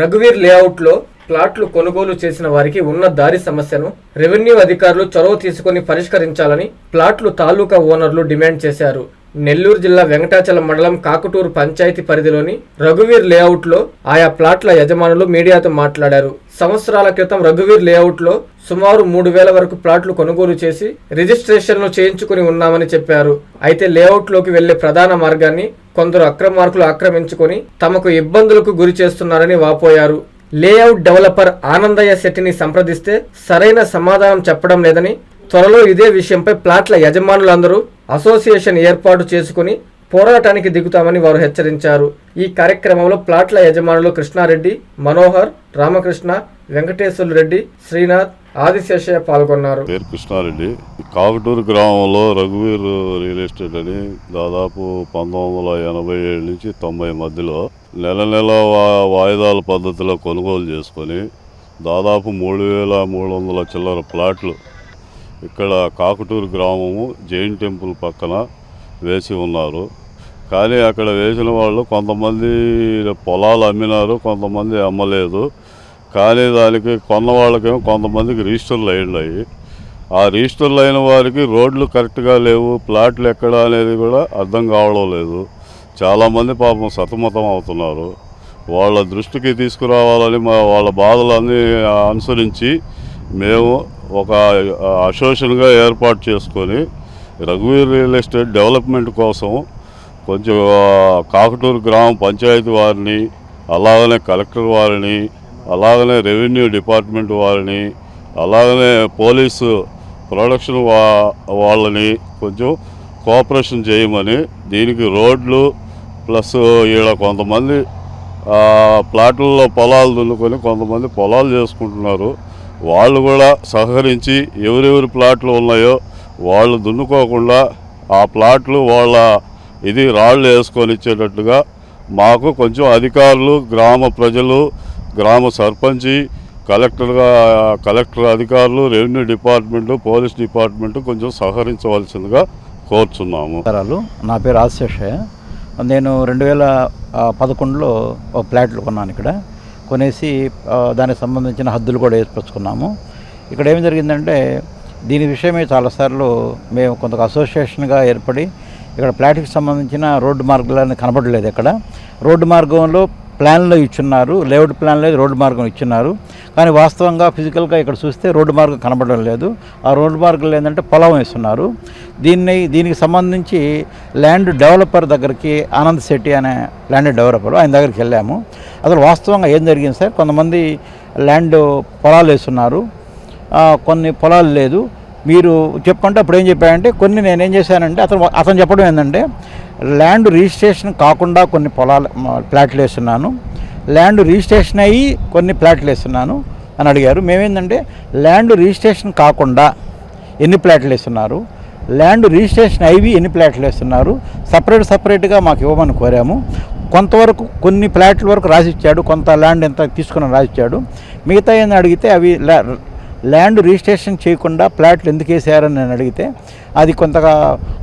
రఘువీర్ లేఅవుట్లో ప్లాట్లు కొనుగోలు చేసిన వారికి ఉన్న దారి సమస్యను రెవెన్యూ అధికారులు చొరవ తీసుకుని పరిష్కరించాలని ప్లాట్లు తాలూకా ఓనర్లు డిమాండ్ చేశారు. నెల్లూరు జిల్లా వెంకటాచలం మండలం కాకుటూరు పంచాయతీ పరిధిలోని రఘువీర్ లేఅవుట్లో ఆయా ప్లాట్ల యజమానులు మీడియాతో మాట్లాడారు. సంవత్సరాల క్రితం రఘువీర్ లేఅవుట్లో సుమారు మూడు వేల వరకు ప్లాట్లు కొనుగోలు చేసి రిజిస్ట్రేషన్లు చేయించుకుని ఉన్నామని చెప్పారు. అయితే లేఅవుట్లోకి వెళ్ళే ప్రధాన మార్గాన్ని కొందరు అక్రమార్కులు ఆక్రమించుకొని తమకు ఇబ్బందులకు గురి చేస్తున్నారని వాపోయారు. లేఅవుట్ డెవలపర్ ఆనందయ్య శెట్టిని సంప్రదిస్తే సరైన సమాధానం చెప్పడం లేదని త్వరలో ఇదే విషయంపై ప్లాట్ల యజమానులందరూ అసోసియేషన్ ఏర్పాటు చేసుకుని పోరాటానికి దిగుతామని వారు హెచ్చరించారు. ఈ కార్యక్రమంలో ప్లాట్ల యజమానులు కృష్ణారెడ్డి మనోహర్ రామకృష్ణ వెంకటేశ్వర రెడ్డి శ్రీనాథ్ ఆదిశేషయ్య పాల్గొన్నారు. పేరు కృష్ణారెడ్డి. కాకటూరు గ్రామంలో రఘువీర్ రియల్ ఎస్టేట్ అని దాదాపు పంతొమ్మిది వందల ఎనభై ఏడు నుంచి తొంభై మధ్యలో నెల నెల వాయిదాల పద్ధతిలో కొనుగోలు చేసుకొని దాదాపు మూడు వేల మూడు వందల చిల్లర ప్లాట్లు ఇక్కడ కాకుటూరు గ్రామము జైన్ టెంపుల్ పక్కన వేసి ఉన్నారు. కానీ అక్కడ వేసిన వాళ్ళు కొంతమంది పొలాలు అమ్మినారు కొంతమంది అమ్మలేదు. కానీ దానికి కొన్న వాళ్ళకేమో కొంతమందికి రిజిస్టర్లు అయినాయి ఆ రిజిస్టర్లు అయిన వారికి రోడ్లు కరెక్ట్గా లేవు ప్లాట్లు ఎక్కడ అనేది కూడా అర్థం కావడం లేదు. చాలామంది పాపం సతమతం అవుతున్నారు. వాళ్ళ దృష్టికి తీసుకురావాలని మా వాళ్ళ బాధలన్నీ అనుసరించి మేము ఒక అసోసియేషన్గా ఏర్పాటు చేసుకొని రఘువీర్ రియల్ ఎస్టేట్ డెవలప్మెంట్ కోసం కొంచెం కాకటూరు గ్రామ పంచాయతీ వారిని అలాగనే కలెక్టర్ వారిని అలాగనే రెవెన్యూ డిపార్ట్మెంట్ వారిని అలాగనే పోలీసు ప్రొడక్షన్ వా వాళ్ళని కొంచెం కోఆపరేషన్ చేయమని దీనికి రోడ్లు ప్లస్ ఈడ కొంతమంది ప్లాట్లలో పొలాలు దున్నుకొని కొంతమంది పొలాలు చేసుకుంటున్నారు. వాళ్ళు కూడా సహకరించి ఎవరెవరి ప్లాట్లు ఉన్నాయో వాళ్ళు దున్నుకోకుండా ఆ ప్లాట్లు వాళ్ళ ఇది రాళ్ళు వేసుకొని ఇచ్చేటట్టుగా మాకు కొంచెం అధికారులు గ్రామ ప్రజలు గ్రామ సర్పంచి కలెక్టర్గా కలెక్టర్ అధికారులు రెవెన్యూ డిపార్ట్మెంటు పోలీస్ డిపార్ట్మెంటు కొంచెం సహకరించవలసిందిగా కోరుచున్నాము. నా పేరు ఆశేషయ్య నేను రెండు వేల పదకొండులో ఒక ప్లాట్లు కొన్నాను ఇక్కడ. కొనేసి దానికి సంబంధించిన హద్దులు కూడా ఏర్పరచుకున్నాము. ఇక్కడ ఏం జరిగిందంటే దీని విషయమే చాలాసార్లు మేము కొంత అసోసియేషన్గా ఏర్పడి ఇక్కడ ప్లాట్కి సంబంధించిన రోడ్డు మార్గాలను కనబడలేదు ఇక్కడ రోడ్డు మార్గంలో ప్లాన్లో ఇచ్చున్నారు లేఅవుట్ ప్లాన్లో రోడ్డు మార్గం ఇచ్చున్నారు. కానీ వాస్తవంగా ఫిజికల్గా ఇక్కడ చూస్తే రోడ్డు మార్గం కనబడడం లేదు. ఆ రోడ్డు మార్గంలో ఏంటంటే పొలం వేస్తున్నారు. దీన్ని దీనికి సంబంధించి ల్యాండ్ డెవలపర్ దగ్గరికి ఆనంద్ శెట్టి అనే ల్యాండ్ డెవలపర్ ఆయన దగ్గరికి వెళ్ళాము. అసలు వాస్తవంగా ఏం జరిగింది సార్? కొంతమంది ల్యాండ్ పొలాలు వేస్తున్నారు. కొన్ని పొలాలు లేదు. మీరు చెప్పంటే అప్పుడు ఏం చెప్పారంటే కొన్ని నేనేం చేశానంటే అతను అతను చెప్పడం ఏంటంటే ల్యాండ్ రిజిస్ట్రేషన్ కాకుండా కొన్ని పొలాలు మ- ప్లాట్లు వేస్తున్నాను. ల్యాండ్ రిజిస్ట్రేషన్ అయ్యి కొన్ని ప్లాట్లు వేస్తున్నాను అని అడిగారు. మేమేంటంటే ల్యాండ్ రిజిస్ట్రేషన్ కాకుండా ఎన్ని ప్లాట్లు వేస్తున్నారు? ల్యాండ్ రిజిస్ట్రేషన్ అయ్యి ఎన్ని ప్లాట్లు వేస్తున్నారు? సపరేట్ సపరేట్గా మాకు ఇవ్వమని కోరాము. కొంతవరకు కొన్ని ప్లాట్ల వరకు రాసిచ్చాడు. కొంత ల్యాండ్ ఎంత తీసుకుని రాసిచ్చాడు. మిగతా ఏమైనా అడిగితే అవి ల్యా- ల్యాండ్ రిజిస్ట్రేషన్ చేయకుండా ప్లాట్లు ఎందుకు వేసారని నేను అడిగితే అది కొంతగా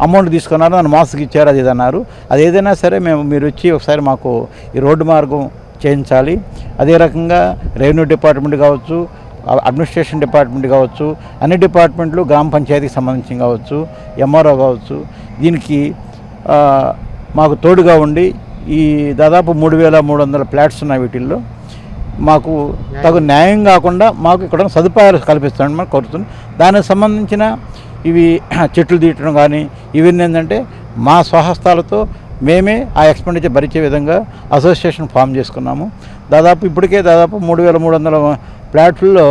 అమౌంట్ తీసుకున్నారు నన్ను మాస్కి ఇచ్చారు అది అన్నారు. అది ఏదైనా సరే మేము మీరు వచ్చి ఒకసారి మాకు ఈ రోడ్డు మార్గం చేయించాలి. అదే రకంగా రెవెన్యూ డిపార్ట్మెంట్ కావచ్చు అడ్మినిస్ట్రేషన్ డిపార్ట్మెంట్ కావచ్చు అన్ని డిపార్ట్మెంట్లు గ్రామ పంచాయతీకి సంబంధించి కావచ్చు ఎంఆర్ఓ కావచ్చు. దీనికి మాకు తోడుగా ఉండి ఈ దాదాపు మూడు వేల మూడు వందల ప్లాట్స్ ఉన్నాయి వీటిల్లో. మాకు తగు న్యాయం కాకుండా మాకు ఇక్కడ సదుపాయాలు కల్పిస్తామని మనం కోరుతున్నాం. దానికి సంబంధించిన ఇవి చెట్లు తీయటం కానీ ఇవన్నీ ఏంటంటే మా స్వహస్తాలతో మేమే ఆ ఎక్స్పెండిచర్ భరించే విధంగా అసోసియేషన్ ఫామ్ చేసుకున్నాము. దాదాపు ఇప్పటికే దాదాపు మూడు వేల మూడు వందల ఫ్లాట్లలో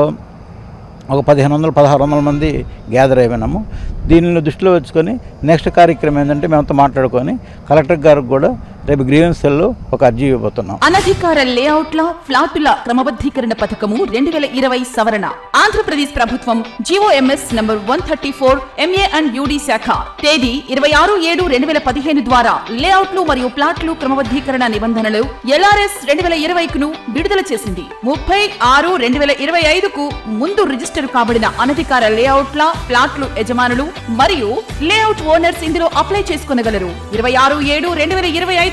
ఒక పదిహేను వందల పదహారు వందల మంది గ్యాదర్ అయిపోయినాము. దీనిని దృష్టిలో వచ్చుకొని నెక్స్ట్ కార్యక్రమం ఏంటంటే మేమంతా మాట్లాడుకొని కలెక్టర్ గారికి కూడా రేపు గ్రీవెన్స్ సెల్లో ఒక అర్జీ ఇవ్వబోతున్నాం. అనధికార లేఅవుట్ల ఫ్లాటుల క్రమబద్ధీకరణ పథకము రెండు వేల ఇరవై సవరణ. ఆంధ్రప్రదేశ్ ప్రభుత్వం GOMS number one thirty four MA and UD శాఖ. తేదీ ఇరవై ఆరు ఏడు రెండు వేల పదిహేను ద్వారా లేఅవుట్లు మరియు ప్లాట్లు క్రమబద్ధీకరణ నిబంధనలు ఎల్ఆర్ఎస్ రెండు వేల ఇరవైకును విడుదల చేసింది. ముప్పై ఆరు రెండు వేల ఇరవై ఐదుకు ముందు రిజిస్టర్ కాబడిన అనధికార లేఅవుట్ల ప్లాట్లు యజమానులు మరియు లేఅవుట్ ఓనర్స్ ఇందులో అప్లై చేసుకొనగలరు. ఇరవై ఆరు ఏడు రెండు వేల ఇరవై ఐదు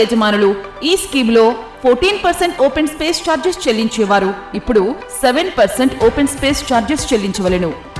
యజమానులు ఈ స్కీమ్లో fourteen percent open space charges చెల్లించేవారు. ఇప్పుడు seven percent open space charges చెల్లించవలెను.